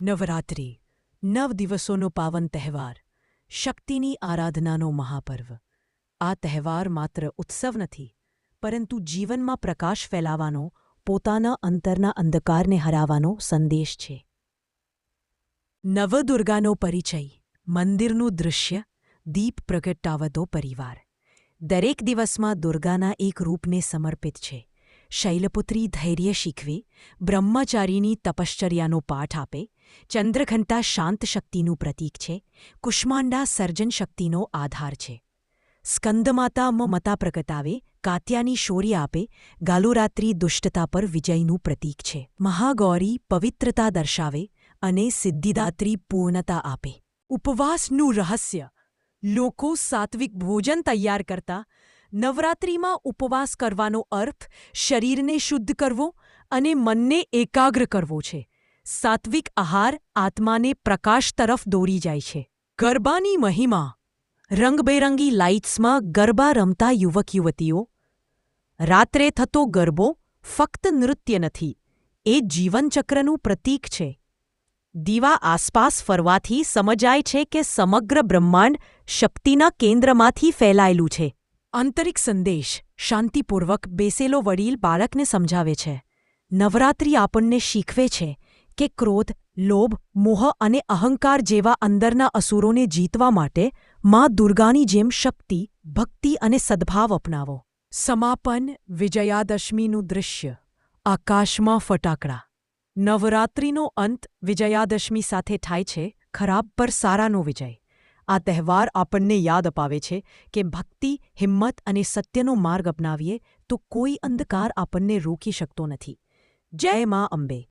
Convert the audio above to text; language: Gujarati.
નવરાત્રિ, નવ દિવસોનો પાવન તહેવાર, શક્તિની આરાધનાનો મહાપર્વ. આ તહેવાર માત્ર ઉત્સવ નથી, પરંતુ જીવનમાં પ્રકાશ ફેલાવાનો, પોતાના અંતરના અંધકારને હરાવાનો સંદેશ છે. નવદુર્ગાનો પરિચય, મંદિરનું દૃશ્ય દીપ પ્રગટાવતો પરિવાર. દરેક દિવસમાં દુર્ગાના એક રૂપને સમર્પિત છે. શૈલપુત્રી ધૈર્ય શીખવે, બ્રહ્મચારીની તપશ્ચર્યાનો પાઠ આપે ચંદ્રઘંટા શાંત શક્તિનું પ્રતીક છે, કુષ્માંડા સર્જન શક્તિનો આધાર છે. સ્કંદમાતા મમતા પ્રગટાવે કાત્યાની શૌર્ય આપે, ગાલુરાત્રી દુષ્ટતા પર વિજયનું પ્રતીક છે. મહાગૌરી પવિત્રતા દર્શાવે અને સિદ્ધિદાત્રી પૂર્ણતા આપે. ઉપવાસનું રહસ્ય. લોકો સાત્વિક ભોજન તૈયાર કરતા. નવરાત્રિમાં ઉપવાસ કરવાનો અર્થ શરીરને શુદ્ધ કરવો અને મનને એકાગ્ર કરવો છે. સાત્વિક આહાર આત્માને પ્રકાશ તરફ દોરી જાય છે. ગરબાની મહિમા. રંગબેરંગી લાઇટ્સમાં ગરબા રમતા યુવક યુવતીઓ. રાત્રે થતો ગરબો ફક્ત નૃત્ય નથી, એ જીવનચક્રનું પ્રતીક છે. દીવા આસપાસ ફરવાથી સમજાય છે કે સમગ્ર બ્રહ્માંડ શક્તિના કેન્દ્રમાંથી ફેલાયેલું છે. આંતરિક સંદેશ શાંતિપૂર્વક બેસેલો વડીલ બાળકને સમજાવે છે. નવરાત્રિ આપણને શીખવે છે કે ક્રોધ, લોભ, મોહ અને અહંકાર જેવા અંદરના અસુરોને જીતવા માટે મા દુર્ગાની જેમ શક્તિ, ભક્તિ અને સદ્ભાવ અપનાવો. સમાપન વિજયાદશમીનું દૃશ્ય આકાશમાં ફટાકડા. નવરાત્રિનો અંત વિજયાદશમી સાથે થાય છે, ખરાબ પર સારાનો વિજય. આ તહેવાર આપણને યાદ અપાવે છે કે ભક્તિ, હિંમત અને સત્યનો માર્ગ અપનાવીએ તો કોઈ અંધકાર આપણને રોકી શકતો નથી. જય મા અંબે.